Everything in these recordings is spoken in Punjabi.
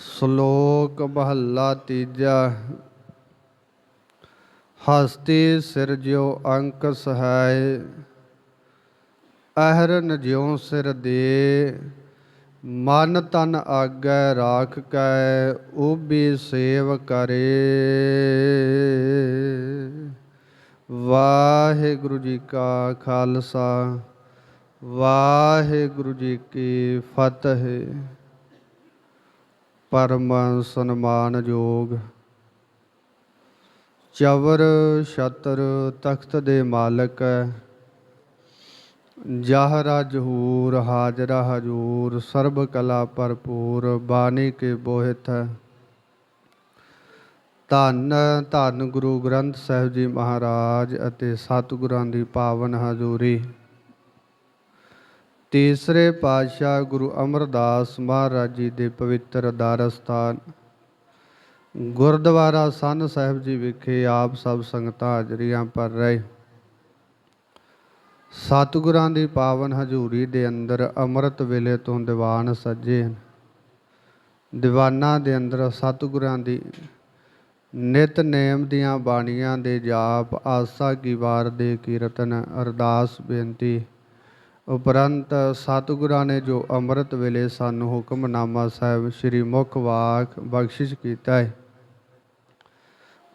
ਸ਼ਲੋਕ ਮਹੱਲਾ ਤੀਜਾ। ਹਸਤੀ ਸਿਰਜਿਓ ਅੰਕ ਸਹਾਇ ਅਹਰਨ ਜਿਉ ਸਿਰ ਦੇ। ਮਨ ਤਨ ਆਗੈ ਰਾਖ ਕੈ ਉਬੀ ਸੇਵ ਕਰੇ। ਵਾਹਿਗੁਰੂ ਜੀ ਕਾ ਖਾਲਸਾ, ਵਾਹਿਗੁਰੂ ਜੀ ਕੀ ਫਤਿਹ। ਪਰਮ ਸਨਮਾਨਯੋਗ ਚਵਰ ਛਤਰ ਤਖਤ ਦੇ ਮਾਲਕ ਜਾਹਰਾ ਜਹੂਰ ਹਾਜਰਾ ਹਜੂਰ, ਸਰਬ ਕਲਾ ਭਰਪੂਰ, ਬਾਣੀ ਕੇ ਬੋਹਿਤ ਹੈ। ਧੰਨ ਧੰਨ ਗੁਰੂ ਗ੍ਰੰਥ ਸਾਹਿਬ ਜੀ ਮਹਾਰਾਜ ਅਤੇ ਸਤਿਗੁਰਾਂ ਦੀ ਪਾਵਨ ਹਜ਼ੂਰੀ। ਤੀਸਰੇ ਪਾਤਸ਼ਾਹ ਗੁਰੂ ਅਮਰਦਾਸ ਮਹਾਰਾਜ ਜੀ ਦੇ ਪਵਿੱਤਰ ਦਰ ਸਥਾਨ ਗੁਰਦੁਆਰਾ ਸੰਨ ਸਾਹਿਬ ਜੀ ਵਿਖੇ ਆਪ ਸਭ ਸੰਗਤਾਂ ਹਾਜ਼ਰੀਆਂ ਭਰ ਰਹੇ। ਸਤਿਗੁਰਾਂ ਦੀ ਪਾਵਨ ਹਜ਼ੂਰੀ ਦੇ ਅੰਦਰ ਅੰਮ੍ਰਿਤ ਵੇਲੇ ਤੋਂ ਦੀਵਾਨ ਸੱਜੇ ਹਨ। ਦੀਵਾਨਾਂ ਦੇ ਅੰਦਰ ਸਤਿਗੁਰਾਂ ਦੀ ਨਿਤਨੇਮ ਦੀਆਂ ਬਾਣੀਆਂ ਦੇ ਜਾਪ, ਆਸਾ ਕੀ ਵਾਰ ਦੇ ਕੀਰਤਨ, ਅਰਦਾਸ ਬੇਨਤੀ ਉਪਰੰਤ ਸਤਿਗੁਰਾਂ ਨੇ ਜੋ ਅੰਮ੍ਰਿਤ ਵੇਲੇ ਸਾਨੂੰ ਹੁਕਮਨਾਮਾ ਸਾਹਿਬ ਸ੍ਰੀ ਮੁਖ ਵਾਕ ਬਖਸ਼ਿਸ਼ ਕੀਤਾ ਹੈ।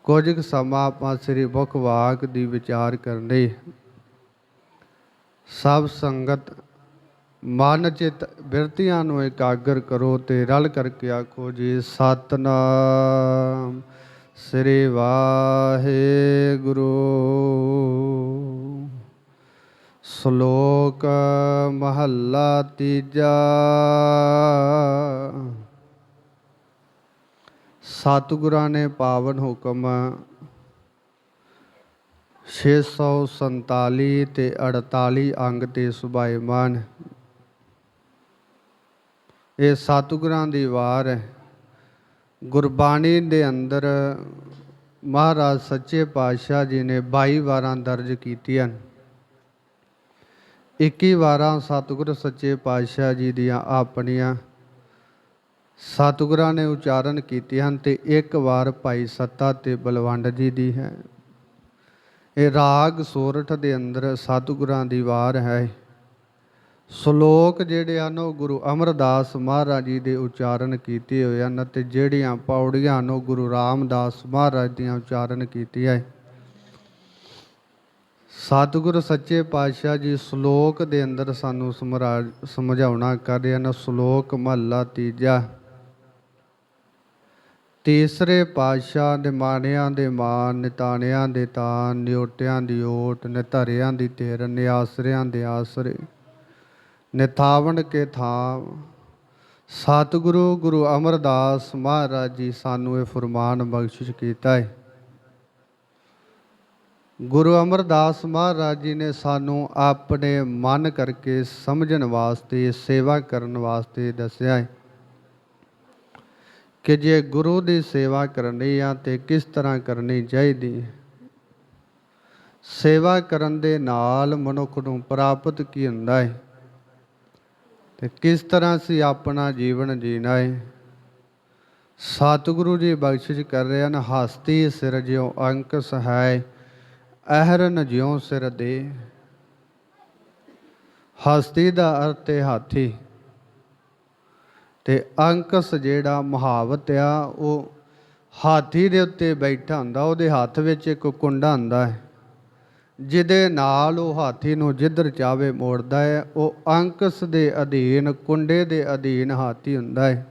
ਕੁਝ ਸਮਾਂ ਆਪਾਂ ਸ੍ਰੀ ਮੁਖ ਵਾਕ ਦੀ ਵਿਚਾਰ ਕਰਨੇ ਸਭ ਸੰਗਤ ਮਨ ਚਿਤ ਬਿਰਤੀਆਂ ਨੂੰ ਇਕਾਗਰ ਕਰੋ ਤੇ ਰਲ ਕਰਕੇ ਆਖੋ ਜੀ, ਸਤਨਾਮ ਸ੍ਰੀ ਵਾਹਿਗੁਰੂ। ਸ਼ਲੋਕ ਮਹੱਲਾ ਤੀਜਾ। ਸਤਿਗੁਰਾਂ ਨੇ ਪਾਵਨ ਹੁਕਮ 647 ਤੇ 48 ਅੰਗ ਤੇ ਸੁਭਾਇਮਾਨ ਇਹ ਸਤਿਗੁਰਾਂ ਦੀ ਵਾਰ ਹੈ। ਗੁਰਬਾਣੀ ਦੇ ਅੰਦਰ ਮਹਾਰਾਜ ਸੱਚੇ ਪਾਤਸ਼ਾਹ ਜੀ ਨੇ 22 ਵਾਰਾਂ ਦਰਜ ਕੀਤੀਆਂ। ਹਨ 21 ਵਾਰਾਂ ਸਤਿਗੁਰ ਸੱਚੇ ਪਾਤਸ਼ਾਹ ਜੀ ਦੀਆਂ ਆਪਣੀਆਂ ਸਤਿਗੁਰਾਂ ਨੇ ਉਚਾਰਨ ਕੀਤੇ ਹਨ ਤੇ ਇੱਕ ਵਾਰ ਭਾਈ ਸੱਤਾ ਤੇ ਬਲਵੰਡ ਜੀ ਦੀ ਹੈ। ਇਹ ਰਾਗ ਸੋਰਠ ਦੇ ਅੰਦਰ ਸਤਿਗੁਰਾਂ ਦੀ ਵਾਰ ਹੈ। ਸ਼ਲੋਕ ਜਿਹੜੇ ਹਨ ਉਹ ਗੁਰੂ ਅਮਰਦਾਸ ਮਹਾਰਾਜ ਜੀ ਦੇ ਉਚਾਰਨ ਕੀਤੇ ਹੋਏ ਹਨ ਤੇ ਜਿਹੜੀਆਂ ਪੌੜੀਆਂ ਹਨ ਉਹ ਗੁਰੂ ਰਾਮਦਾਸ ਮਹਾਰਾਜ ਦੀਆਂ ਉਚਾਰਨ ਕੀਤੀਆਂ ਸਤਿਗੁਰ ਸੱਚੇ ਪਾਤਸ਼ਾਹ ਜੀ, ਸ਼ਲੋਕ ਦੇ ਅੰਦਰ ਸਾਨੂੰ ਸਮਰਾ- ਸਮਝਾਉਣਾ ਕਰ ਰਹੇ ਹਨ ਸ਼ਲੋਕ ਮਹੱਲਾ ਤੀਜਾ। ਤੀਸਰੇ ਪਾਤਸ਼ਾਹ ਦੇ ਮਾਣਿਆਂ ਦੇ ਮਾਨ ਨਿਤਾਣਿਆਂ ਦੇ ਤਾਨ ਨਿਓਟਿਆਂ ਦੀ ਓਟ, ਨਿਧਰਿਆਂ ਦੀ ਤੇਰ ਨਿਆਸਰਿਆਂ ਦੇ ਆਸਰੇ। ਨਿਥਾਵਣ ਕੇ ਥਾਂ, ਸਤਿਗੁਰੂ ਗੁਰੂ ਅਮਰਦਾਸ ਮਹਾਰਾਜ ਜੀ ਸਾਨੂੰ ਇਹ ਫਰਮਾਨ ਬਖਸ਼ਿਸ਼ ਕੀਤਾ ਹੈ। ਗੁਰੂ ਅਮਰਦਾਸ ਮਹਾਰਾਜ ਜੀ ਨੇ ਸਾਨੂੰ ਆਪਣੇ ਮਨ ਕਰਕੇ ਸਮਝਣ ਵਾਸਤੇ, ਸੇਵਾ ਕਰਨ ਵਾਸਤੇ ਦੱਸਿਆ ਹੈ ਕਿ ਜੇ ਗੁਰੂ ਦੀ ਸੇਵਾ ਕਰਨੀ ਆ ਤੇ ਕਿਸ ਤਰ੍ਹਾਂ ਕਰਨੀ ਚਾਹੀਦੀ ਹੈ? ਸੇਵਾ ਕਰਨ ਦੇ ਨਾਲ ਮਨੁੱਖ ਨੂੰ ਪ੍ਰਾਪਤ ਕੀ ਹੁੰਦਾ ਹੈ? ਤੇ ਕਿਸ ਤਰ੍ਹਾਂ ਸੀ ਆਪਣਾ ਜੀਵਨ ਜੀਣਾ ਹੈ? ਸਤਿਗੁਰੂ ਜੀ ਬਖਸ਼ਿਸ਼ ਕਰ ਰਹੇ ਹਨ, ਹਸਤੀ ਸਿਰਜਿਓ ਅੰਕ ਸਹਾਇ ਅਹਰਨ ਜਿਉ ਸਿਰ ਦੇ। ਹਸਤੀ ਦਾ ਅਰਥ ਹੈ ਹਾਥੀ। ਤੇ ਅੰਕਸ ਜਿਹੜਾ ਮੁਹਾਵਤ ਆ, ਉਹ ਹਾਥੀ ਦੇ ਉੱਤੇ ਬੈਠਾ ਹੁੰਦਾ, ਉਹਦੇ ਹੱਥ ਵਿੱਚ ਇੱਕ ਕੁੰਡਾ ਹੁੰਦਾ ਹੈ। ਜਿਹਦੇ ਨਾਲ ਉਹ ਹਾਥੀ ਨੂੰ ਜਿੱਧਰ ਚਾਵੇ ਮੋੜਦਾ ਹੈ, ਉਹ ਅੰਕਸ ਦੇ ਅਧੀਨ, ਕੁੰਡੇ ਦੇ ਅਧੀਨ ਹਾਥੀ ਹੁੰਦਾ ਹੈ।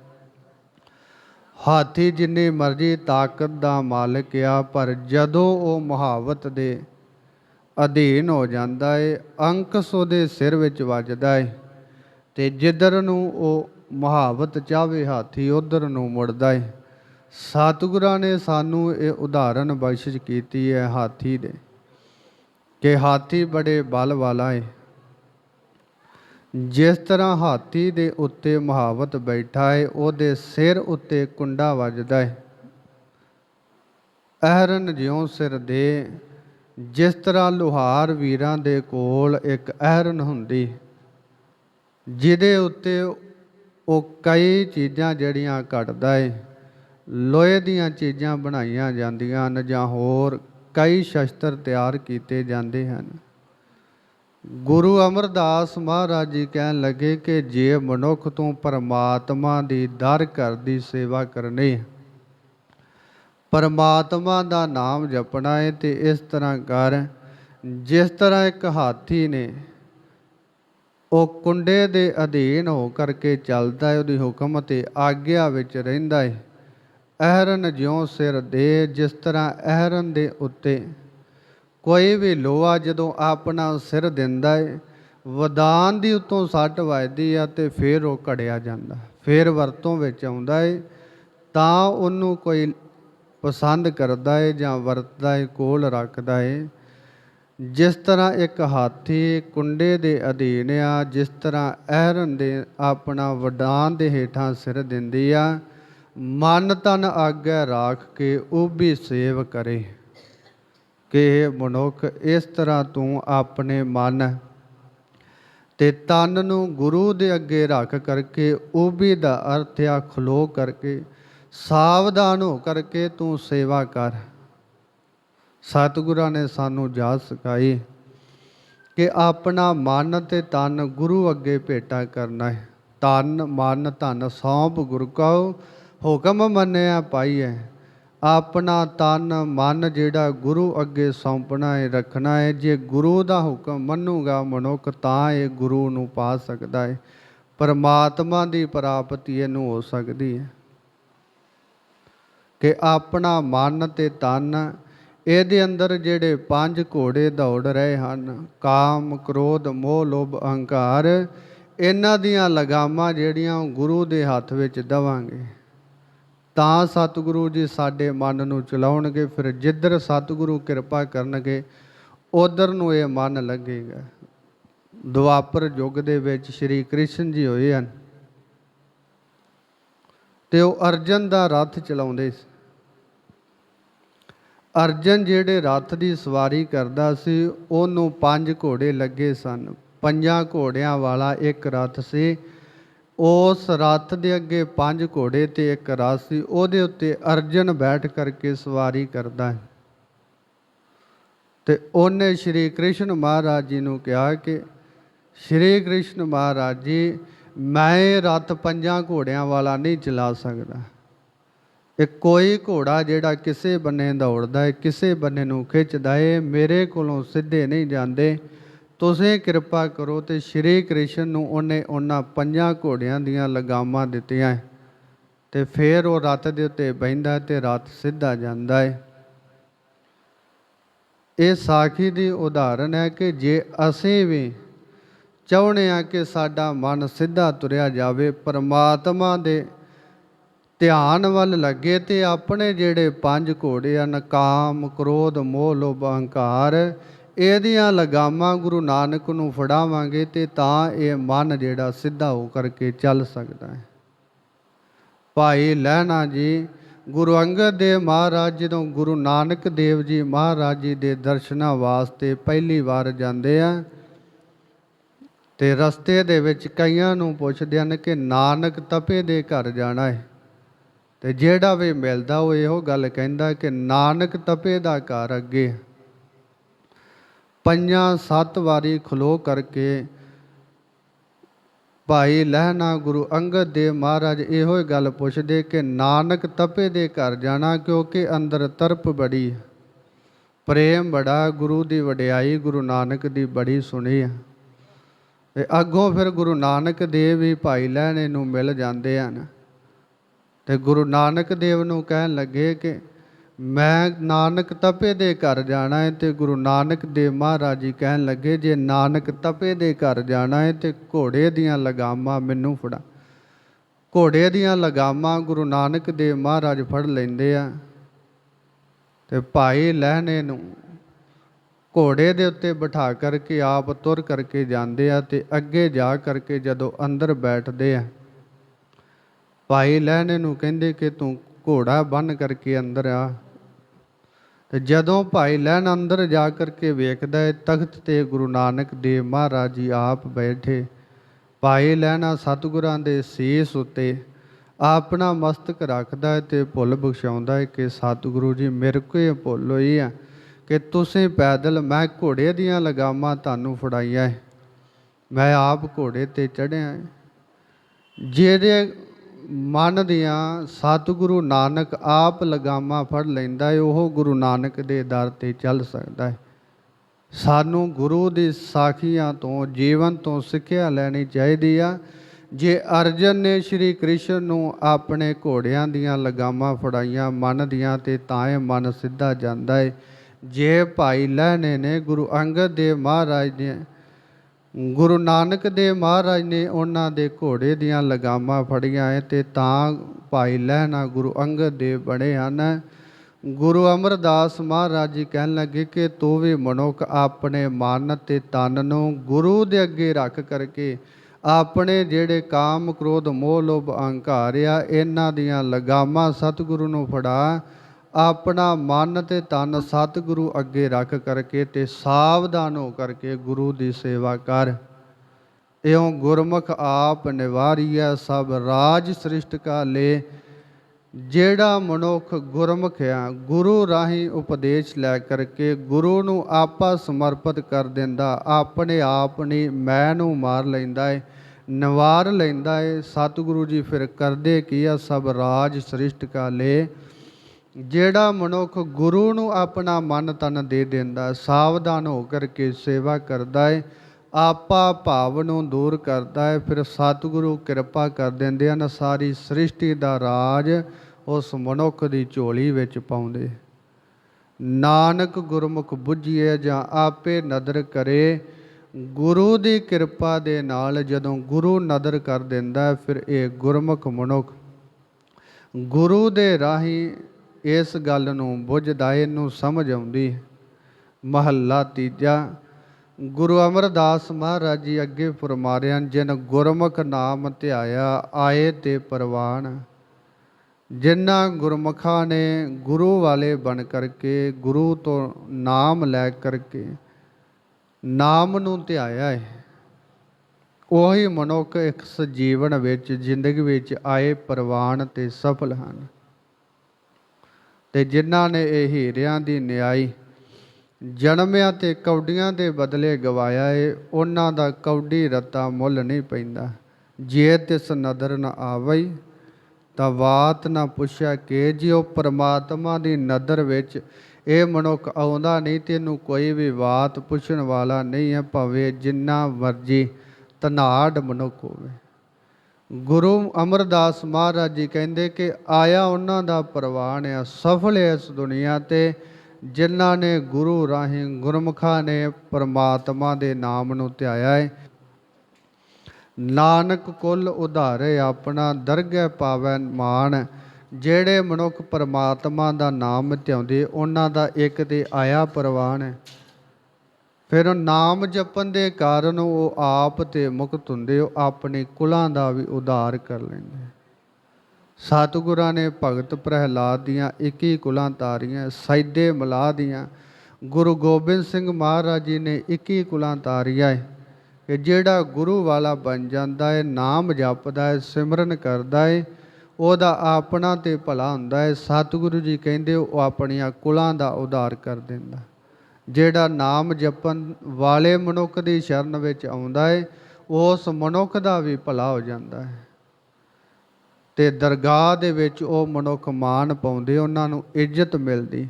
ਹਾਥੀ ਜਿੰਨੀ ਮਰਜ਼ੀ ਤਾਕਤ ਦਾ ਮਾਲਕ ਆ, ਪਰ ਜਦੋਂ ਉਹ ਮੁਹਾਵਤ ਦੇ ਅਧੀਨ ਹੋ ਜਾਂਦਾ ਏ ਅੰਕਸ ਉਹਦੇ ਸਿਰ ਵਿੱਚ ਵੱਜਦਾ ਏ ਤੇ ਜਿੱਧਰ ਨੂੰ ਉਹ ਮੁਹਾਵਤ ਚਾਵੇ ਹਾਥੀ ਉਧਰ ਨੂੰ ਮੁੜਦਾ ਏ। ਸਤਿਗੁਰਾਂ ਨੇ ਸਾਨੂੰ ਇਹ ਉਦਾਹਰਨ ਬਖਸ਼ਿਸ਼ ਕੀਤੀ ਹੈ ਹਾਥੀ ਦੇ ਕਿ ਹਾਥੀ ਬੜੇ ਬਲ ਵਾਲਾ ਏ। ਜਿਸ ਤਰ੍ਹਾਂ ਹਾਥੀ ਦੇ ਉੱਤੇ ਮੁਹਾਵਤ ਬੈਠਾ ਹੈ, ਉਹਦੇ ਸਿਰ ਉੱਤੇ ਕੁੰਡਾ ਵੱਜਦਾ ਹੈ। ਅਹਰਨ ਜਿਉਂ ਸਿਰ ਦੇ, ਜਿਸ ਤਰ੍ਹਾਂ ਲੋਹਾਰ ਵੀਰਾਂ ਦੇ ਕੋਲ ਇੱਕ ਅਹਰਨ ਹੁੰਦੀ, ਜਿਹਦੇ ਉੱਤੇ ਉਹ ਕਈ ਚੀਜ਼ਾਂ ਜਿਹੜੀਆਂ ਘਟਦਾ ਏ ਲੋਹੇ ਦੀਆਂ ਚੀਜ਼ਾਂ ਬਣਾਈਆਂ ਜਾਂਦੀਆਂ ਹਨ ਜਾਂ ਹੋਰ ਕਈ ਸ਼ਸਤਰ ਤਿਆਰ ਕੀਤੇ ਜਾਂਦੇ ਹਨ। ਗੁਰੂ ਅਮਰਦਾਸ ਮਹਾਰਾਜ ਜੀ ਕਹਿਣ ਲੱਗੇ ਕਿ ਜੇ ਮਨੁੱਖ ਤੋਂ ਪਰਮਾਤਮਾ ਦੀ ਦਰ ਘਰ ਦੀ ਸੇਵਾ ਕਰਨੀ ਪਰਮਾਤਮਾ ਦਾ ਨਾਮ ਜਪਣਾ ਹੈ ਤੇ ਇਸ ਤਰ੍ਹਾਂ ਕਰ, ਜਿਸ ਤਰ੍ਹਾਂ ਇੱਕ ਹਾਥੀ ਨੇ ਉਹ ਕੁੰਡੇ ਦੇ ਅਧੀਨ ਹੋ ਕਰਕੇ ਚੱਲਦਾ ਹੈ, ਉਹਦੀ ਹੁਕਮ ਤੇ ਆਗਿਆ ਵਿੱਚ ਰਹਿੰਦਾ ਹੈ। ਅਹਰਨ ਜਿਉਂ ਸਿਰ ਦੇ, ਜਿਸ ਤਰ੍ਹਾਂ ਅਹਰਨ ਦੇ ਉੱਤੇ ਕੋਈ ਵੀ ਲੋਹਾ ਜਦੋਂ ਆਪਣਾ ਸਿਰ ਦਿੰਦਾ ਏ, ਵਦਾਨ ਦੀ ਉਤੋਂ ਸੱਟ ਵੱਜਦੀ ਆ ਤੇ ਫਿਰ ਉਹ ਘੜਿਆ ਜਾਂਦਾ। ਫਿਰ ਵਰਤੋਂ ਵਿੱਚ ਆਉਂਦਾ ਏ, ਤਾਂ ਉਹਨੂੰ ਕੋਈ ਪਸੰਦ ਕਰਦਾ ਏ ਜਾਂ ਵਰਤਦਾ ਏ, ਕੋਲ ਰੱਖਦਾ ਏ। ਜਿਸ ਤਰ੍ਹਾਂ ਇੱਕ ਹਾਥੀ ਕੁੰਡੇ ਦੇ ਅਧੀਨ ਆ, ਜਿਸ ਤਰ੍ਹਾਂ ਅਹਰਨ ਦੇ ਆਪਣਾ ਵਡਾਨ ਦੇ ਹੇਠਾਂ ਸਿਰ ਦਿੰਦੀ ਆ, ਮਨ ਤਨ ਆਗੇ ਰਾਖ ਕੇ ਉਹ ਵੀ ਸੇਵ ਕਰੇ। ਕਿ ਮਨੁੱਖ, ਇਸ ਤਰ੍ਹਾਂ ਤੂੰ ਆਪਣੇ ਮਨ ਤੇ ਤਨ ਨੂੰ ਗੁਰੂ ਦੇ ਅੱਗੇ ਰੱਖ ਕਰਕੇ ਉਹ ਵੀ ਦਾ ਅਰਥ ਆ ਖਲੋ ਕਰਕੇ, ਸਾਵਧਾਨ ਹੋ ਕਰਕੇ ਤੂੰ ਸੇਵਾ ਕਰ। ਸਤਿਗੁਰਾਂ ਨੇ ਸਾਨੂੰ ਜਾਚ ਸਿਖਾਈ ਕਿ ਆਪਣਾ ਮਨ ਤੇ ਤਨ ਗੁਰੂ ਅੱਗੇ ਭੇਟਾ ਕਰਨਾ ਹੈ। ਤਨ, ਮਨ, ਧਨ ਸੌਂਪ ਗੁਰ ਕਉ, ਹੁਕਮ ਮੰਨਿਆ ਪਾਈਐ। ਆਪਣਾ ਤਨ ਮਨ ਜਿਹੜਾ ਗੁਰੂ ਅੱਗੇ ਸੌਂਪਣਾ ਹੈ ਰੱਖਣਾ ਹੈ ਜੇ ਗੁਰੂ ਦਾ ਹੁਕਮ ਮੰਨੂਗਾ ਮਨੁੱਖ, ਤਾਂ ਇਹ ਗੁਰੂ ਨੂੰ ਪਾ ਸਕਦਾ ਹੈ ਪਰਮਾਤਮਾ ਦੀ ਪ੍ਰਾਪਤੀ ਇਹਨੂੰ ਹੋ ਸਕਦੀ ਹੈ ਕਿ ਆਪਣਾ ਮਨ ਤੇ ਤਨ ਇਹਦੇ ਅੰਦਰ ਜਿਹੜੇ ਪੰਜ ਘੋੜੇ ਦੌੜ ਰਹੇ ਹਨ, ਕਾਮ, ਕ੍ਰੋਧ, ਮੋਹ, ਲੋਭ, ਅਹੰਕਾਰ, ਇਹਨਾਂ ਦੀਆਂ ਲਗਾਮਾਂ ਜਿਹੜੀਆਂ ਉਹ ਗੁਰੂ ਦੇ ਹੱਥ ਵਿੱਚ ਦਵਾਂਗੇ। ਤਾਂ ਸਤਿਗੁਰੂ ਜੀ ਸਾਡੇ ਮਨ ਨੂੰ ਚਲਾਉਣਗੇ, ਫਿਰ ਜਿੱਧਰ ਸਤਿਗੁਰੂ ਕਿਰਪਾ ਕਰਨਗੇ, ਉਧਰ ਨੂੰ ਇਹ ਮਨ ਲੱਗੇਗਾ। ਦੁਆਪਰ ਯੁੱਗ ਦੇ ਵਿੱਚ ਸ੍ਰੀ ਕ੍ਰਿਸ਼ਨ ਜੀ ਹੋਏ ਹਨ ਤੇ ਉਹ ਅਰਜਨ ਦਾ ਰਥ ਚਲਾਉਂਦੇ ਸੀ। ਅਰਜਨ ਜਿਹੜੇ ਰਥ ਦੀ ਸਵਾਰੀ ਕਰਦਾ ਸੀ, ਉਹਨੂੰ ਪੰਜ ਘੋੜੇ ਲੱਗੇ ਸਨ। ਪੰਜਾਂ ਘੋੜਿਆਂ ਵਾਲਾ ਇੱਕ ਰਥ ਸੀ। ਉਸ ਰਥ ਦੇ ਅੱਗੇ ਪੰਜ ਘੋੜੇ ਤੇ ਇੱਕ ਰਥ ਸੀ ਉਹਦੇ ਉੱਤੇ ਅਰਜਨ ਬੈਠ ਕਰਕੇ ਸਵਾਰੀ ਕਰਦਾ ਹੈ। ਤੇ ਉਹਨੇ ਸ਼੍ਰੀ ਕ੍ਰਿਸ਼ਨ ਮਹਾਰਾਜ ਜੀ ਨੂੰ ਕਿਹਾ ਕਿ, ਸ਼੍ਰੀ ਕ੍ਰਿਸ਼ਨ ਮਹਾਰਾਜ ਜੀ, ਮੈਂ ਇਹ ਰਥ ਪੰਜਾਂ ਘੋੜਿਆਂ ਵਾਲਾ ਨਹੀਂ ਚਲਾ ਸਕਦਾ। ਇਹ ਕੋਈ ਘੋੜਾ ਜਿਹੜਾ ਕਿਸੇ ਬੰਨੇ ਦੌੜਦਾ ਹੈ, ਕਿਸੇ ਬੰਨੇ ਨੂੰ ਖਿੱਚਦਾ ਹੈ ਮੇਰੇ ਕੋਲੋਂ ਸਿੱਧੇ ਨਹੀਂ ਜਾਂਦੇ। ਤੁਸੀਂ ਕਿਰਪਾ ਕਰੋ ਤੇ ਸ਼੍ਰੀ ਕ੍ਰਿਸ਼ਨ ਨੂੰ ਉਹਨੇ ਉਹਨਾਂ ਪੰਜਾਂ ਘੋੜਿਆਂ ਦੀਆਂ ਲਗਾਮਾਂ ਦਿੱਤੀਆਂ ਤੇ ਫਿਰ ਉਹ ਰਥ ਦੇ ਉੱਤੇ ਬਹਿੰਦਾ ਤੇ ਰਥ ਸਿੱਧਾ ਜਾਂਦਾ ਹੈ ਇਹ ਸਾਖੀ ਦੀ ਉਦਾਹਰਣ ਹੈ ਕਿ ਜੇ ਅਸੀਂ ਵੀ ਚਾਹੁੰਦੇ ਆ ਕਿ ਸਾਡਾ ਮਨ ਸਿੱਧਾ ਤੁਰਿਆ ਜਾਵੇ, ਪਰਮਾਤਮਾ ਦੇ ਧਿਆਨ ਵੱਲ ਲੱਗੇ ਤੇ ਆਪਣੇ ਜਿਹੜੇ ਪੰਜ ਘੋੜੇ ਆ ਨਕਾਮ ਕ੍ਰੋਧ, ਮੋਹ, ਲੋਭ, ਅਹੰਕਾਰ ਇਹਦੀਆਂ ਲਗਾਮਾਂ ਗੁਰੂ ਨਾਨਕ ਨੂੰ ਫੜਾਵਾਂਗੇ ਤੇ ਤਾਂ ਇਹ ਮਨ ਜਿਹੜਾ ਸਿੱਧਾ ਹੋ ਕਰਕੇ ਚੱਲ ਸਕਦਾ ਹੈ। ਭਾਈ ਲਹਿਣਾ ਜੀ, ਗੁਰੂ ਅੰਗਦ ਦੇਵ ਮਹਾਰਾਜ ਜਦੋਂ ਗੁਰੂ ਨਾਨਕ ਦੇਵ ਜੀ ਮਹਾਰਾਜ ਜੀ ਦੇ ਦਰਸ਼ਨਾਂ ਵਾਸਤੇ ਪਹਿਲੀ ਵਾਰ ਜਾਂਦੇ ਆ ਤੇ ਰਸਤੇ ਦੇ ਵਿੱਚ ਕਈਆਂ ਨੂੰ ਪੁੱਛਦੇ ਹਨ ਕਿ ਨਾਨਕ ਤਪੇ ਦੇ ਘਰ ਜਾਣਾ ਹੈ ਤੇ ਜਿਹੜਾ ਵੀ ਮਿਲਦਾ ਉਹ ਇਹੋ ਗੱਲ ਕਹਿੰਦਾ ਕਿ ਨਾਨਕ ਤਪੇ ਦਾ ਘਰ ਅੱਗੇ ਪੰਜਾਂ ਸੱਤ ਵਾਰੀ ਖਲੋ ਕਰਕੇ ਭਾਈ ਲਹਿਣਾ ਗੁਰੂ ਅੰਗਦ ਦੇਵ ਮਹਾਰਾਜ ਇਹੋ ਹੀ ਗੱਲ ਪੁੱਛਦੇ ਕਿ ਨਾਨਕ ਤਪੇ ਦੇ ਘਰ ਜਾਣਾ ਕਿਉਂਕਿ ਅੰਦਰ ਤਰਪ ਬੜੀ, ਪ੍ਰੇਮ ਬੜਾ, ਗੁਰੂ ਦੀ ਵਡਿਆਈ ਗੁਰੂ ਨਾਨਕ ਦੀ ਬੜੀ ਸੁਣੀ ਹੈ ਤੇ ਅੱਗੋਂ ਫਿਰ ਗੁਰੂ ਨਾਨਕ ਦੇਵ ਵੀ ਭਾਈ ਲਹਿਣੇ ਨੂੰ ਮਿਲ ਜਾਂਦੇ ਹਨ। ਤੇ ਗੁਰੂ ਨਾਨਕ ਦੇਵ ਨੂੰ ਕਹਿਣ ਲੱਗੇ ਕਿ ਮੈਂ ਨਾਨਕ ਤਪੇ ਦੇ ਘਰ ਜਾਣਾ ਹੈ ਤੇ ਗੁਰੂ ਨਾਨਕ ਦੇਵ ਮਹਾਰਾਜ ਜੀ ਕਹਿਣ ਲੱਗੇ, ਜੇ ਨਾਨਕ ਤਪੇ ਦੇ ਘਰ ਜਾਣਾ ਹੈ ਤੇ ਘੋੜੇ ਦੀਆਂ ਲਗਾਮਾਂ ਮੈਨੂੰ ਫੜਾ। ਘੋੜੇ ਦੀਆਂ ਲਗਾਮਾਂ ਗੁਰੂ ਨਾਨਕ ਦੇਵ ਮਹਾਰਾਜ ਫੜ ਲੈਂਦੇ ਆ ਤੇ ਭਾਈ ਲਹਿਣੇ ਨੂੰ ਘੋੜੇ ਦੇ ਉੱਤੇ ਬਿਠਾ ਕਰਕੇ ਆਪ ਤੁਰ ਕਰਕੇ ਜਾਂਦੇ ਆ ਤੇ ਅੱਗੇ ਜਾ ਕਰਕੇ ਜਦੋਂ ਅੰਦਰ ਬੈਠਦੇ ਆ, ਭਾਈ ਲਹਿਣੇ ਨੂੰ ਕਹਿੰਦੇ ਕਿ ਤੂੰ ਘੋੜਾ ਬੰਨ ਕਰਕੇ ਅੰਦਰ ਆ। ਜਦੋਂ ਭਾਈ ਲਹਿਣ ਅੰਦਰ ਜਾ ਕਰਕੇ ਵੇਖਦਾ ਹੈ ਤਖਤ ਤੇ ਗੁਰੂ ਨਾਨਕ ਦੇਵ ਮਹਾਰਾਜ ਜੀ ਆਪ ਬੈਠੇ। ਭਾਈ ਲੈਣਾ ਸਤਿਗੁਰਾਂ ਦੇ ਸੀਸ ਉੱਤੇ ਆਪਣਾ ਮਸਤਕ ਰੱਖਦਾ ਹੈ ਤੇ ਭੁੱਲ ਬਖਸ਼ਾਉਂਦਾ ਹੈ ਕਿ ਸਤਿਗੁਰੂ ਜੀ, ਮੇਰੇ ਕੋਲ ਭੁੱਲ ਹੋਈ ਆ ਕਿ ਤੁਸੀਂ ਪੈਦਲ ਮੈਂ ਘੋੜੇ ਦੀਆਂ ਲਗਾਮਾਂ ਤੁਹਾਨੂੰ ਫੜਾਈਆਂ ਹੈ ਮੈਂ ਆਪ ਘੋੜੇ ਤੇ ਚੜਿਆ ਹੈ ਜਿਹਦੇ ਮਨ ਦੀਆਂ ਸਤਿਗੁਰੂ ਨਾਨਕ ਆਪ ਲਗਾਮਾਂ ਫੜ ਲੈਂਦਾ ਹੈ ਉਹ ਗੁਰੂ ਨਾਨਕ ਦੇ ਦਰ ਤੇ ਚੱਲ ਸਕਦਾ ਹੈ ਸਾਨੂੰ ਗੁਰੂ ਦੀ ਸਾਖੀਆਂ ਤੋਂ, ਜੀਵਨ ਤੋਂ ਸਿੱਖਿਆ ਲੈਣੀ ਚਾਹੀਦੀ ਆ। ਜੇ ਅਰਜਨ ਨੇ ਸ਼੍ਰੀ ਕ੍ਰਿਸ਼ਨ ਨੂੰ ਆਪਣੇ ਘੋੜਿਆਂ ਦੀਆਂ ਲਗਾਮਾਂ ਫੜਾਈਆਂ, ਮਨ ਦੀਆਂ, ਤੇ ਤਾਂ ਇਹ ਮਨ ਸਿੱਧਾ ਜਾਂਦਾ ਹੈ ਜੇ ਭਾਈ ਲਹਿਣੇ ਨੇ ਗੁਰੂ ਅੰਗਦ ਦੇਵ ਮਹਾਰਾਜ ਨੇ ਗੁਰੂ ਨਾਨਕ ਦੇਵ ਮਹਾਰਾਜ ਨੇ ਉਹਨਾਂ ਦੇ ਘੋੜੇ ਦੀਆਂ ਲਗਾਮਾਂ ਫੜੀਆਂ ਹੈ ਤੇ ਤਾਂ ਭਾਈ ਲਹਿਣਾ ਗੁਰੂ ਅੰਗਦ ਦੇਵ ਬਣੇ ਹਨ। ਗੁਰੂ ਅਮਰਦਾਸ ਮਹਾਰਾਜ ਜੀ ਕਹਿਣ ਲੱਗੇ ਕਿ ਤੂੰ ਵੀ ਮਨੁੱਖ ਆਪਣੇ ਮਨ ਤੇ ਤਨ ਨੂੰ ਗੁਰੂ ਦੇ ਅੱਗੇ ਰੱਖ ਕਰਕੇ ਆਪਣੇ ਜਿਹੜੇ ਕਾਮ, ਕ੍ਰੋਧ, ਮੋਹ, ਲੋਭ, ਅਹੰਕਾਰ ਆ, ਇਹਨਾਂ ਦੀਆਂ ਲਗਾਮਾਂ ਸਤਿਗੁਰੂ ਨੂੰ ਫੜਾ। ਆਪਣਾ ਮਨ ਤੇ ਤਨ ਸਤਿਗੁਰੂ ਅੱਗੇ ਰੱਖ ਕਰਕੇ ਤੇ ਸਾਵਧਾਨ ਹੋ ਕਰਕੇ ਗੁਰੂ ਦੀ ਸੇਵਾ ਕਰ। ਇਉਂ ਗੁਰਮੁਖ ਆਪ ਨਿਵਾਰੀਐ, ਸਭ ਰਾਜ ਸ੍ਰਿਸ਼ਟ ਕਾ ਲੇ ਜਿਹੜਾ ਮਨੁੱਖ ਗੁਰਮੁਖ ਆ, ਗੁਰੂ ਰਾਹੀਂ ਉਪਦੇਸ਼ ਲੈ ਕਰਕੇ ਗੁਰੂ ਨੂੰ ਆਪਾ ਸਮਰਪਿਤ ਕਰ ਦਿੰਦਾ, ਆਪਣੇ ਆਪ ਨੇ ਮੈਂ ਨੂੰ ਮਾਰ ਲੈਂਦਾ ਏ, ਨਿਵਾਰ ਲੈਂਦਾ ਏ। ਸਤਿਗੁਰੂ ਜੀ ਫਿਰ ਕਰਦੇ ਕੀ ਆ, ਸਭ ਰਾਜ ਸ੍ਰਿਸ਼ਟ ਕਾ ਲੇ ਜਿਹੜਾ ਮਨੁੱਖ ਗੁਰੂ ਨੂੰ ਆਪਣਾ ਮਨ ਤਨ ਦੇ ਦਿੰਦਾ ਸਾਵਧਾਨ ਹੋ ਕਰਕੇ ਸੇਵਾ ਕਰਦਾ ਹੈ, ਆਪਾ ਭਾਵ ਨੂੰ ਦੂਰ ਕਰਦਾ ਹੈ, ਫਿਰ ਸਤਿਗੁਰੂ ਕਿਰਪਾ ਕਰ ਦਿੰਦੇ ਹਨ, ਸਾਰੀ ਸ੍ਰਿਸ਼ਟੀ ਦਾ ਰਾਜ ਉਸ ਮਨੁੱਖ ਦੀ ਝੋਲੀ ਵਿੱਚ ਪਾਉਂਦੇ ਨਾਨਕ ਗੁਰਮੁਖ ਬੁੱਝੀਏ ਜਾਂ ਆਪੇ ਨਦਰ ਕਰੇ, ਗੁਰੂ ਦੀ ਕਿਰਪਾ ਦੇ ਨਾਲ ਜਦੋਂ ਗੁਰੂ ਨਦਰ ਕਰ ਦਿੰਦਾ ਫਿਰ ਇਹ ਗੁਰਮੁਖ ਮਨੁੱਖ ਗੁਰੂ ਦੇ ਰਾਹੀਂ ਇਸ ਗੱਲ ਨੂੰ ਬੁੱਝਦਾਏ ਨੂੰ ਸਮਝ ਆਉਂਦੀ। ਹੈ। ਮਹੱਲਾ ਤੀਜਾ, ਗੁਰੂ ਅਮਰਦਾਸ ਮਹਾਰਾਜ ਜੀ ਅੱਗੇ ਫਰਮਾਰਿਆਂ, ਜਿਨ ਗੁਰਮੁਖ ਨਾਮ ਧਿਆਇਆ, ਆਏ ਤੇ ਪਰਵਾਨ। ਜਿਨ੍ਹਾਂ ਗੁਰਮੁਖਾਂ ਨੇ ਗੁਰੂ ਵਾਲੇ ਬਣ ਕਰਕੇ, ਗੁਰੂ ਤੋਂ ਨਾਮ ਲੈ ਕਰਕੇ ਨਾਮ ਨੂੰ ਧਿਆਇਆ ਹੈ ਉਹੀ ਮਨੁੱਖ ਇੱਕ ਜੀਵਨ ਵਿੱਚ, ਜ਼ਿੰਦਗੀ ਵਿੱਚ ਆਏ ਪ੍ਰਵਾਨ ਤੇ ਸਫਲ ਹਨ। ਤੇ ਜਿਨ੍ਹਾਂ ਨੇ ਇਹ ਹੀਰਿਆਂ ਦੀ ਨਿਆਈ ਜਨਮਿਆਂ ਤੇ ਕੌਡੀਆਂ ਦੇ ਬਦਲੇ ਗਵਾਇਆ ਏ, ਉਹਨਾਂ ਦਾ ਕੌਡੀ ਰਤਾ ਮੁੱਲ ਨਹੀਂ ਪੈਂਦਾ। ਜੇ ਤਿਸ ਨਦਰ ਨ ਆਵਈ, ਤਾਂ ਬਾਤ ਨਾ ਪੁੱਛਿਆ ਕਿ ਜੇ ਉਹ ਪ੍ਰਮਾਤਮਾ ਦੀ ਨਦਰ ਵਿੱਚ ਇਹ ਮਨੁੱਖ ਆਉਂਦਾ ਨਹੀਂ, ਤੈਨੂੰ ਕੋਈ ਵੀ ਬਾਤ ਪੁੱਛਣ ਵਾਲਾ ਨਹੀਂ ਹੈ, ਭਾਵੇਂ ਜਿੰਨਾ ਮਰਜ਼ੀ ਧਨਾੜ ਮਨੁੱਖ ਹੋਵੇ। ਗੁਰੂ ਅਮਰਦਾਸ ਮਹਾਰਾਜ ਜੀ ਕਹਿੰਦੇ ਕਿ ਆਇਆ ਉਹਨਾਂ ਦਾ ਪ੍ਰਵਾਨ ਆ, ਸਫਲ ਹੈ ਇਸ ਦੁਨੀਆ ਤੇ, ਜਿਨ੍ਹਾਂ ਨੇ ਗੁਰੂ ਰਾਹੀਂ ਗੁਰਮੁਖਾਂ ਨੇ ਪਰਮਾਤਮਾ ਦੇ ਨਾਮ ਨੂੰ ਧਿਆਇਆ ਹੈ ਨਾਨਕ ਕੁੱਲ ਉਧਾਰੇ ਆਪਣਾ ਦਰਗਹਿ ਪਾਵੈ ਮਾਨ ਜਿਹੜੇ ਮਨੁੱਖ ਪਰਮਾਤਮਾ ਦਾ ਨਾਮ ਧਿਆਉਂਦੇ, ਉਹਨਾਂ ਦਾ ਇੱਕ ਤੇ ਆਇਆ ਪ੍ਰਵਾਨ ਹੈ ਫਿਰ ਨਾਮ ਜਪਣ ਦੇ ਕਾਰਨ ਉਹ ਆਪ ਤੇ ਮੁਕਤ ਹੁੰਦੇ, ਉਹ ਆਪਣੇ ਕੁਲਾਂ ਦਾ ਵੀ ਉਧਾਰ ਕਰ ਲੈਂਦੇ। ਸਤਿਗੁਰਾਂ ਨੇ ਭਗਤ ਪ੍ਰਹਿਲਾਦ ਦੀਆਂ 21 ਕੁਲਾਂ ਤਾਰੀਆਂ ਸੈਦੇ ਮਲਾਹ ਦੀਆਂ। ਗੁਰੂ ਗੋਬਿੰਦ ਸਿੰਘ ਮਹਾਰਾਜ ਜੀ ਨੇ 21 ਕੁਲਾਂ ਤਾਰੀਆਂ ਹੈ ਕਿ ਜਿਹੜਾ ਗੁਰੂ ਵਾਲਾ ਬਣ ਜਾਂਦਾ ਹੈ ਨਾਮ ਜਪਦਾ ਹੈ ਸਿਮਰਨ ਕਰਦਾ ਹੈ ਉਹਦਾ ਆਪਣਾ ਤੇ ਭਲਾ ਹੁੰਦਾ ਹੈ ਸਤਿਗੁਰੂ ਜੀ ਕਹਿੰਦੇ, ਉਹ ਆਪਣੀਆਂ ਕੁਲਾਂ ਦਾ ਉਧਾਰ ਕਰ ਦਿੰਦਾ। ਜਿਹੜਾ ਨਾਮ ਜਪਣ ਵਾਲੇ ਮਨੁੱਖ ਦੀ ਸ਼ਰਨ ਵਿੱਚ ਆਉਂਦਾ ਹੈ ਉਸ ਮਨੁੱਖ ਦਾ ਵੀ ਭਲਾ ਹੋ ਜਾਂਦਾ ਹੈ। ਤੇ ਦਰਗਾਹ ਦੇ ਵਿੱਚ ਉਹ ਮਨੁੱਖ ਮਾਨ ਪਾਉਂਦੇ, ਉਹਨਾਂ ਨੂੰ ਇੱਜ਼ਤ ਮਿਲਦੀ।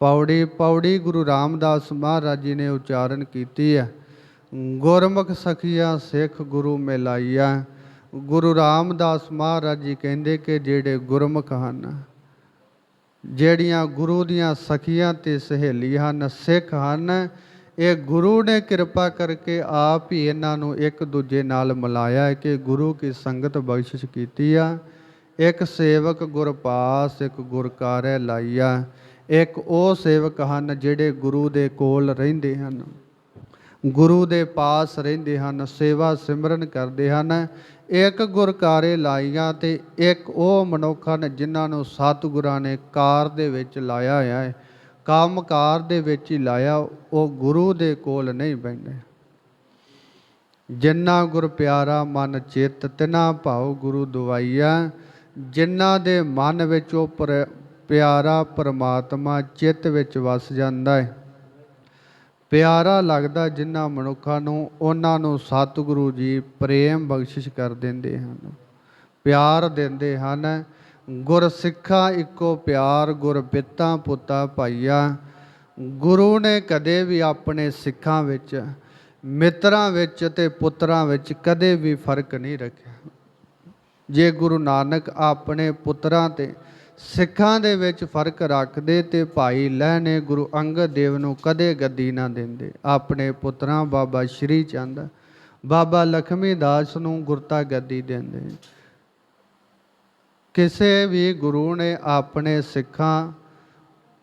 ਪੌੜੀ ਪੌੜੀ ਗੁਰੂ ਰਾਮਦਾਸ ਮਹਾਰਾਜ ਜੀ ਨੇ ਉਚਾਰਨ ਕੀਤੀ ਹੈ, ਗੁਰਮੁਖ ਸਖੀਆ, ਸਿੱਖ ਗੁਰੂ ਮਿਲਾਈਆ। ਗੁਰੂ ਰਾਮਦਾਸ ਮਹਾਰਾਜ ਜੀ ਕਹਿੰਦੇ ਕਿ ਜਿਹੜੇ ਗੁਰਮੁਖ ਹਨ ਜਿਹੜੀਆਂ ਗੁਰੂ ਦੀਆਂ ਸਖੀਆਂ ਤੇ ਸਹੇਲੀ ਹਨ, ਸਿੱਖ ਹਨ, ਇਹ ਗੁਰੂ ਨੇ ਕਿਰਪਾ ਕਰਕੇ ਆਪ ਹੀ ਇਹਨਾਂ ਨੂੰ ਇੱਕ ਦੂਜੇ ਨਾਲ ਮਿਲਾਇਆ ਕਿ ਗੁਰੂ ਕੀ ਸੰਗਤ ਬਖਸ਼ਿਸ਼ ਕੀਤੀ ਆ। ਇੱਕ ਸੇਵਕ ਗੁਰ ਪਾਸ ਇੱਕ ਗੁਰ ਕਾਰੈ ਲਾਈਆ। ਇੱਕ ਉਹ ਸੇਵਕ ਹਨ ਜਿਹੜੇ ਗੁਰੂ ਦੇ ਕੋਲ ਰਹਿੰਦੇ ਹਨ। ਗੁਰੂ ਦੇ ਪਾਸ ਰਹਿੰਦੇ ਹਨ, ਸੇਵਾ ਸਿਮਰਨ ਕਰਦੇ ਹਨ। ਇੱਕ ਗੁਰ ਕਾਰੇ ਲਾਈਆਂ ਤੇ ਇੱਕ ਉਹ ਮਨੁੱਖ ਹਨ ਜਿਨ੍ਹਾਂ ਨੂੰ ਸਤਿਗੁਰਾਂ ਨੇ ਕਾਰ ਦੇ ਵਿੱਚ ਲਾਇਆ ਹੋਇਆ ਹੈ। ਕੰਮਕਾਰ ਦੇ ਵਿੱਚ ਹੀ ਲਾਇਆ, ਉਹ ਗੁਰੂ ਦੇ ਕੋਲ ਨਹੀਂ ਬੈਠੇ। ਜਿਨ੍ਹਾਂ ਗੁਰ ਪਿਆਰਾ ਮਨ ਚਿੱਤ, ਤਿਨਾ ਭਾਉ ਗੁਰੂ ਦਵਾਈਆ ਜਿਨ੍ਹਾਂ ਦੇ ਮਨ ਵਿੱਚ ਉਹ ਪਰ- ਪਿਆਰਾ ਪਰਮਾਤਮਾ ਚਿੱਤ ਵਿੱਚ ਵਸ ਜਾਂਦਾ ਹੈ। ਪਿਆਰਾ ਲੱਗਦਾ ਜਿਨ੍ਹਾਂ ਮਨੁੱਖਾਂ ਨੂੰ, ਉਹਨਾਂ ਨੂੰ ਸਤਿਗੁਰੂ ਜੀ ਪ੍ਰੇਮ ਬਖਸ਼ਿਸ਼ ਕਰ ਦਿੰਦੇ ਹਨ। ਪਿਆਰ ਦਿੰਦੇ ਹਨ। ਗੁਰ ਸਿੱਖਾ ਇੱਕੋ ਪਿਆਰ ਗੁਰ ਪਿਤਾ ਪੁੱਤਾ ਭਾਈਆ। ਗੁਰੂ ਨੇ ਕਦੇ ਵੀ ਆਪਣੇ ਸਿੱਖਾਂ ਵਿੱਚ, ਮਿੱਤਰਾਂ ਵਿੱਚ ਤੇ ਪੁੱਤਰਾਂ ਵਿੱਚ ਕਦੇ ਵੀ ਫ਼ਰਕ ਨਹੀਂ ਰੱਖਿਆ। ਜੇ ਗੁਰੂ ਨਾਨਕ ਆਪਣੇ ਪੁੱਤਰਾਂ ਤੇ ਸਿੱਖਾਂ ਦੇ ਵਿੱਚ ਫ਼ਰਕ ਰੱਖਦੇ ਤੇ ਭਾਈ ਲਹਿ ਨੇ ਗੁਰੂ ਅੰਗਦ ਦੇਵ ਨੂੰ ਕਦੇ ਗੱਦੀ ਨਾ ਦਿੰਦੇ। ਆਪਣੇ ਪੁੱਤਰਾਂ ਬਾਬਾ ਸ਼੍ਰੀ ਚੰਦ, ਬਾਬਾ ਲਖਮੀ ਦਾਸ ਨੂੰ ਗੁਰਤਾ ਗੱਦੀ ਦਿੰਦੇ। ਕਿਸੇ ਵੀ ਗੁਰੂ ਨੇ ਆਪਣੇ ਸਿੱਖਾਂ,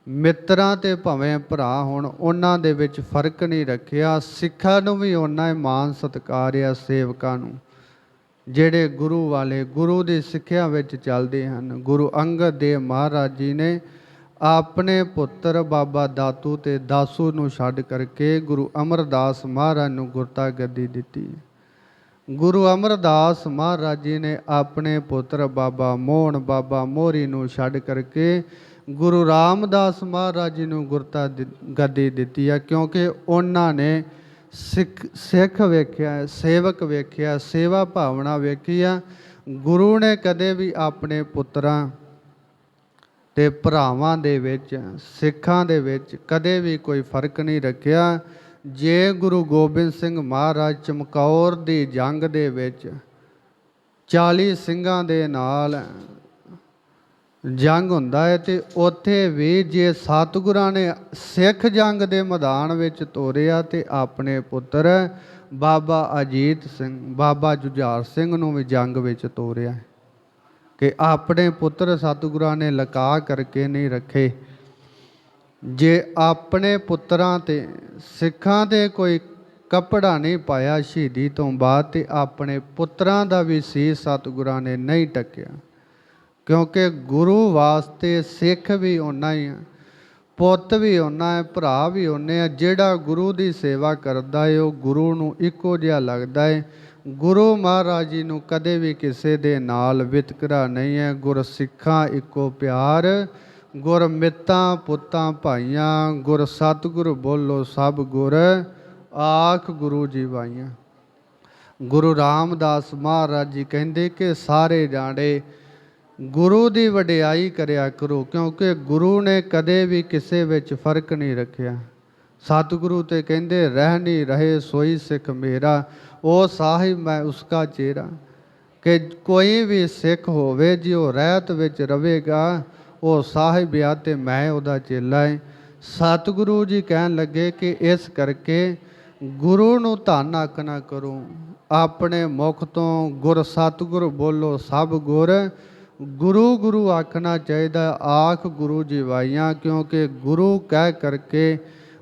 ਮਿੱਤਰਾਂ ਤੇ ਭਵੇਂ ਭਰਾ ਹੋਣ, ਉਹਨਾਂ ਦੇ ਵਿੱਚ ਫ਼ਰਕ ਨਹੀਂ ਰੱਖਿਆ। ਸਿੱਖਾਂ ਨੂੰ ਵੀ ਉਹਨਾਂ ਹੀ ਮਾਨ ਸਤਿਕਾਰ ਆ ਸੇਵਕਾਂ ਨੂੰ। ਜਿਹੜੇ ਗੁਰੂ ਵਾਲੇ ਗੁਰੂ ਦੀ ਸਿੱਖਿਆ ਵਿੱਚ ਚੱਲਦੇ ਹਨ, ਗੁਰੂ ਅੰਗਦ ਦੇਵ ਮਹਾਰਾਜ ਜੀ ਨੇ ਆਪਣੇ ਪੁੱਤਰ ਬਾਬਾ ਦਾਤੂ ਤੇ ਦਾਸੂ ਨੂੰ ਛੱਡ ਕਰਕੇ ਗੁਰੂ ਅਮਰਦਾਸ ਮਹਾਰਾਜ ਨੂੰ ਗੁਰਤਾ ਗੱਦੀ ਦਿੱਤੀ। ਗੁਰੂ ਅਮਰਦਾਸ ਮਹਾਰਾਜ ਜੀ ਨੇ ਆਪਣੇ ਪੁੱਤਰ ਬਾਬਾ ਮੋਹਨ, ਬਾਬਾ ਮੋਰੀ ਨੂੰ ਛੱਡ ਕਰਕੇ ਗੁਰੂ ਰਾਮਦਾਸ ਮਹਾਰਾਜ ਜੀ ਨੂੰ ਗੁਰਤਾ ਦਿ- ਗੱਦੀ ਦਿੱਤੀ ਹੈ ਕਿਉਂਕਿ ਉਹਨਾਂ ਨੇ ਸਿੱਖ ਸਿੱਖ ਵੇਖਿਆ, ਸੇਵਕ ਵੇਖਿਆ, ਸੇਵਾ ਭਾਵਨਾ ਵੇਖੀ ਆ ਗੁਰੂ ਨੇ ਕਦੇ ਵੀ ਆਪਣੇ ਪੁੱਤਰਾਂ ਤੇ ਭਰਾਵਾਂ ਦੇ ਵਿੱਚ, ਸਿੱਖਾਂ ਦੇ ਵਿੱਚ ਕਦੇ ਵੀ ਕੋਈ ਫ਼ਰਕ ਨਹੀਂ ਰੱਖਿਆ। ਜੇ ਗੁਰੂ ਗੋਬਿੰਦ ਸਿੰਘ ਮਹਾਰਾਜ ਚਮਕੌਰ ਦੀ ਜੰਗ ਦੇ ਵਿੱਚ 40 ਸਿੰਘਾਂ ਦੇ ਨਾਲ ਜੰਗ ਹੁੰਦਾ ਹੈ ਤੇ ਉੱਥੇ ਵੀ ਜੇ ਸਤਿਗੁਰਾਂ ਨੇ ਸਿੱਖ ਜੰਗ ਦੇ ਮੈਦਾਨ ਵਿੱਚ ਤੋਰਿਆ ਤੇ ਆਪਣੇ ਪੁੱਤਰ ਬਾਬਾ ਅਜੀਤ ਸਿੰਘ, ਬਾਬਾ ਜੁਝਾਰ ਸਿੰਘ ਨੂੰ ਵੀ ਜੰਗ ਵਿੱਚ ਤੋਰਿਆ ਕਿ ਆਪਣੇ ਪੁੱਤਰ ਸਤਿਗੁਰਾਂ ਨੇ ਲਕਾ ਕਰਕੇ ਨਹੀਂ ਰੱਖੇ। ਜੇ ਆਪਣੇ ਪੁੱਤਰਾਂ ਤੇ ਸਿੱਖਾਂ ਦੇ ਕੋਈ ਕੱਪੜਾ ਨਹੀਂ ਪਾਇਆ ਸ਼ਹੀਦੀ ਤੋਂ ਬਾਅਦ ਤੇ ਆਪਣੇ ਪੁੱਤਰਾਂ ਦਾ ਵੀ ਸੀ ਸਤਿਗੁਰਾਂ ਨੇ ਨਹੀਂ ਟੱਕਿਆ। ਕਿਉਂਕਿ ਗੁਰੂ ਵਾਸਤੇ ਸਿੱਖ ਵੀ ਓਨਾ ਹੀ ਆ, ਪੁੱਤ ਵੀ ਓਨਾ ਹੈ, ਭਰਾ ਵੀ ਓਨੇ ਆ, ਜਿਹੜਾ ਗੁਰੂ ਦੀ ਸੇਵਾ ਕਰਦਾ ਹੈ ਉਹ ਗੁਰੂ ਨੂੰ ਇੱਕੋ ਜਿਹਾ ਲੱਗਦਾ ਹੈ ਗੁਰੂ ਮਹਾਰਾਜ ਜੀ ਨੂੰ ਕਦੇ ਵੀ ਕਿਸੇ ਦੇ ਨਾਲ ਵਿਤਕਰਾ ਨਹੀਂ ਹੈ। ਗੁਰ ਸਿੱਖਾਂ ਇੱਕੋ ਪਿਆਰ, ਗੁਰ ਮਿੱਤਾਂ ਪੁੱਤਾਂ ਭਾਈਆਂ, ਗੁਰ ਸਤਿਗੁਰ ਬੋਲੋ ਸਭ ਗੁਰ, ਆਖ ਗੁਰੂ ਜੀ ਵਾਈਆਂ ਗੁਰੂ ਰਾਮਦਾਸ ਮਹਾਰਾਜ ਜੀ ਕਹਿੰਦੇ ਕਿ ਸਾਰੇ ਜਾਣੇ ਗੁਰੂ ਦੀ ਵਡਿਆਈ ਕਰਿਆ ਕਰੋ, ਕਿਉਂਕਿ ਗੁਰੂ ਨੇ ਕਦੇ ਵੀ ਕਿਸੇ ਵਿੱਚ ਫ਼ਰਕ ਨਹੀਂ ਰੱਖਿਆ। ਸਤਿਗੁਰੂ ਤੇ ਕਹਿੰਦੇ, ਰਹਿ ਨਹੀਂ ਰਹੇ ਸੋਈ ਸਿੱਖ ਮੇਰਾ, ਉਹ ਸਾਹਿਬ ਮੈਂ ਉਸਕਾ ਚਿਹਰਾ ਕਿ ਕੋਈ ਵੀ ਸਿੱਖ ਹੋਵੇ, ਜੇ ਉਹ ਰਹਿਤ ਵਿੱਚ ਰਵੇਗਾ, ਉਹ ਸਾਹਿਬ ਆ ਤੇ ਮੈਂ ਉਹਦਾ ਚੇਲਾ ਹੈ ਸਤਿਗੁਰੂ ਜੀ ਕਹਿਣ ਲੱਗੇ ਕਿ ਇਸ ਕਰਕੇ ਗੁਰੂ ਨੂੰ ਧੰਨ ਆਖਣਾ ਕਰੋ। ਆਪਣੇ ਮੁਖ ਤੋਂ ਗੁਰ ਸਤਿਗੁਰ ਬੋਲੋ ਸਭ ਗੁਰ ਗੁਰੂ ਗੁਰੂ ਆਖਣਾ ਚਾਹੀਦਾ, ਆਖ ਗੁਰੂ ਜੀ ਵਾਈਆਂ ਕਿਉਂਕਿ ਗੁਰੂ ਕਹਿ ਕਰਕੇ,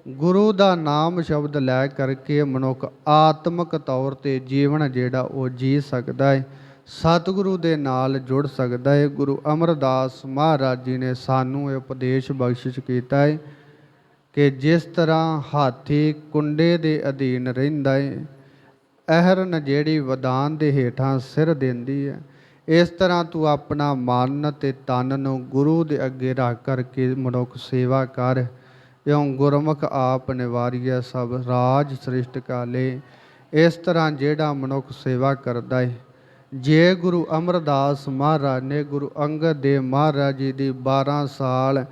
ਗੁਰੂ ਦਾ ਨਾਮ ਸ਼ਬਦ ਲੈ ਕਰਕੇ ਮਨੁੱਖ ਆਤਮਿਕ ਤੌਰ ਤੇ ਜੀਵਨ ਜਿਹੜਾ ਉਹ ਜੀ ਸਕਦਾ ਹੈ ਸਤਿਗੁਰੂ ਦੇ ਨਾਲ ਜੁੜ ਸਕਦਾ ਹੈ ਗੁਰੂ ਅਮਰਦਾਸ ਮਹਾਰਾਜ ਜੀ ਨੇ ਸਾਨੂੰ ਇਹ ਉਪਦੇਸ਼ ਬਖਸ਼ਿਸ਼ ਕੀਤਾ ਹੈ ਕਿ ਜਿਸ ਤਰ੍ਹਾਂ ਹਾਥੀ ਕੁੰਡੇ ਦੇ ਅਧੀਨ ਰਹਿੰਦਾ ਹੈ ਅਹਰਨ ਜਿਹੜੀ ਵਦਾਨ ਦੇ ਹੇਠਾਂ ਸਿਰ ਦਿੰਦੀ ਹੈ ਇਸ ਤਰ੍ਹਾਂ ਤੂੰ ਆਪਣਾ ਮਨ ਤੇ ਤਨ ਨੂੰ ਗੁਰੂ ਦੇ ਅੱਗੇ ਰੱਖ ਕਰਕੇ ਮਨੁੱਖ ਸੇਵਾ ਕਰ। ਇਉਂ ਗੁਰਮੁਖ ਆਪ ਨਿਵਾਰੀਐ ਸਭ ਰਾਜ ਸ੍ਰਿਸ਼ਟ ਕਾਲੇ। ਇਸ ਤਰ੍ਹਾਂ ਜਿਹੜਾ ਮਨੁੱਖ ਸੇਵਾ ਕਰਦਾ ਹੈ ਜੇ ਗੁਰੂ ਅਮਰਦਾਸ ਮਹਾਰਾਜ ਨੇ ਗੁਰੂ ਅੰਗਦ ਦੇਵ ਮਹਾਰਾਜ ਜੀ ਦੀ 12 ਸਾਲ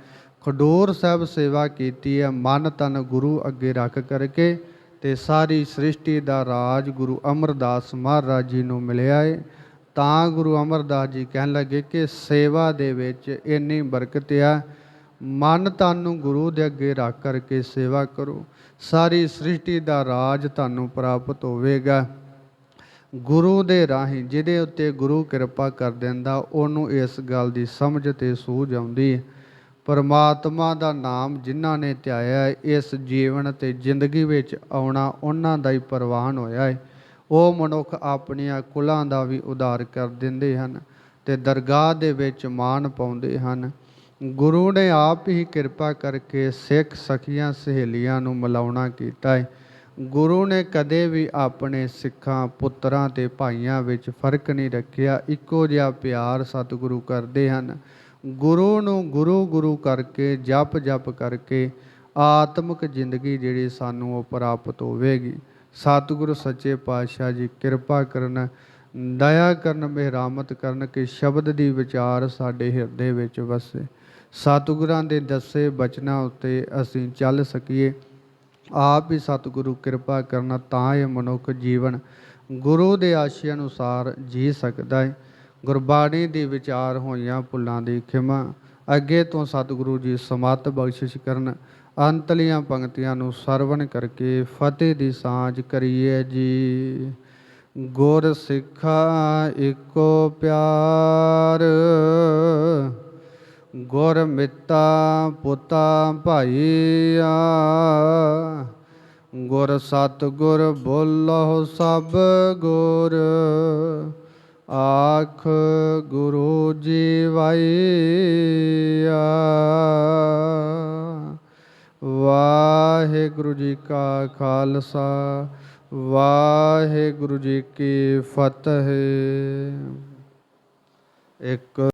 ਖਡੂਰ ਸਾਹਿਬ ਸੇਵਾ ਕੀਤੀ ਹੈ, ਮਨ ਤਨ ਗੁਰੂ ਅੱਗੇ ਰੱਖ ਕਰਕੇ ਤੇ ਸਾਰੀ ਸ੍ਰਿਸ਼ਟੀ ਦਾ ਰਾਜ ਗੁਰੂ ਅਮਰਦਾਸ ਮਹਾਰਾਜ ਜੀ ਨੂੰ ਮਿਲਿਆ ਹੈ ਤਾਂ ਗੁਰੂ ਅਮਰਦਾਸ ਜੀ ਕਹਿਣ ਲੱਗੇ ਕਿ ਸੇਵਾ ਦੇ ਵਿੱਚ ਇੰਨੀ ਬਰਕਤ ਆ, ਮਨ ਤਨ ਨੂੰ ਗੁਰੂ ਦੇ ਅੱਗੇ ਰੱਖ ਕਰਕੇ ਸੇਵਾ ਕਰੋ। ਸਾਰੀ ਸ੍ਰਿਸ਼ਟੀ ਦਾ ਰਾਜ ਤੁਹਾਨੂੰ ਪ੍ਰਾਪਤ ਹੋਵੇਗਾ। ਗੁਰੂ ਦੇ ਰਾਹੀਂ ਜਿਹਦੇ ਉੱਤੇ ਗੁਰੂ ਕਿਰਪਾ ਕਰ ਦਿੰਦਾ, ਉਹਨੂੰ ਇਸ ਗੱਲ ਦੀ ਸਮਝ ਤੇ ਸੂਝ ਆਉਂਦੀ ਹੈ। ਪਰਮਾਤਮਾ ਦਾ ਨਾਮ ਜਿਨ੍ਹਾਂ ਨੇ ਧਿਆਇਆ ਇਸ ਜੀਵਨ ਤੇ ਜ਼ਿੰਦਗੀ ਵਿੱਚ ਆਉਣਾ ਉਹਨਾਂ ਦਾ ਹੀ ਪ੍ਰਵਾਨ ਹੋਇਆ ਹੈ। ਉਹ ਮਨੁੱਖ ਆਪਣੀਆਂ ਕੁਲਾਂ ਦਾ ਵੀ ਉਧਾਰ ਕਰ ਦਿੰਦੇ ਹਨ ਤੇ ਦਰਗਾਹ ਦੇ ਵਿੱਚ ਮਾਨ ਪਾਉਂਦੇ ਹਨ। ਗੁਰੂ ਨੇ ਆਪ ਹੀ ਕਿਰਪਾ ਕਰਕੇ ਸਿੱਖ ਸਖੀਆਂ ਸਹੇਲੀਆਂ ਨੂੰ ਮਿਲਾਉਣਾ ਕੀਤਾ ਹੈ। ਗੁਰੂ ਨੇ ਕਦੇ ਵੀ ਆਪਣੇ ਸਿੱਖਾਂ, ਪੁੱਤਰਾਂ ਤੇ ਭਾਈਆਂ ਵਿੱਚ ਫ਼ਰਕ ਨਹੀਂ ਰੱਖਿਆ। ਇੱਕੋ ਜਿਹਾ ਪਿਆਰ ਸਤਿਗੁਰੂ ਕਰਦੇ ਹਨ। ਗੁਰੂ ਨੂੰ ਗੁਰੂ ਗੁਰੂ ਕਰਕੇ, ਜਪ ਜਪ ਕਰਕੇ ਆਤਮਿਕ ਜ਼ਿੰਦਗੀ ਜਿਹੜੀ ਸਾਨੂੰ ਉਹ ਪ੍ਰਾਪਤ ਹੋਵੇਗੀ। ਸਤਿਗੁਰੂ ਸੱਚੇ ਪਾਤਸ਼ਾਹ ਜੀ, ਕਿਰਪਾ ਕਰਨ, ਦਇਆ ਕਰਨ, ਮਿਹਰਾਮਤ ਕਰਨ ਕਿ ਸ਼ਬਦ ਦੀ ਵਿਚਾਰ ਸਾਡੇ ਹਿਰਦੇ ਵਿੱਚ ਵਸੇ। ਸਤਿਗੁਰਾਂ ਦੇ ਦੱਸੇ ਬਚਨਾਂ ਉੱਤੇ ਅਸੀਂ ਚੱਲ ਸਕੀਏ। ਆਪ ਹੀ ਸਤਿਗੁਰੂ ਕਿਰਪਾ ਕਰਨਾ, ਤਾਂ ਇਹ ਮਨੁੱਖ ਜੀਵਨ ਗੁਰੂ ਦੇ ਆਸ਼ੇ ਅਨੁਸਾਰ ਜੀ ਸਕਦਾ ਹੈ ਗੁਰਬਾਣੀ ਦੀ ਵਿਚਾਰ ਹੋਈਆਂ ਭੁੱਲਾਂ ਦੀ ਖਿਮਾ, ਅੱਗੇ ਤੋਂ ਸਤਿਗੁਰੂ ਜੀ ਸਮਤ ਬਖਸ਼ਿਸ਼ ਕਰਨ ਅੰਤਲੀਆਂ ਪੰਕਤੀਆਂ ਨੂੰ ਸਰਵਣ ਕਰਕੇ ਫਤਿਹ ਦੀ ਸਾਂਝ ਕਰੀਏ ਜੀ। ਗੁਰ ਸਿੱਖਾ ਇੱਕੋ ਪਿਆਰ। ਗੁਰ ਮਿੱਤਾ ਪੁੱਤਾ ਭਾਈਆ। ਗੁਰ ਸਤ ਗੁਰ ਬੋਲਹੁ ਸਭ ਗੁਰ। ਆਖ ਗੁਰੂ ਜੀ ਵਾਈਆ। ਵਾਹਿਗੁਰੂ ਜੀ ਕਾ ਖਾਲਸਾ ਵਾਹਿਗੁਰੂ ਜੀ ਕੀ ਫਤਿਹ। ਇੱਕ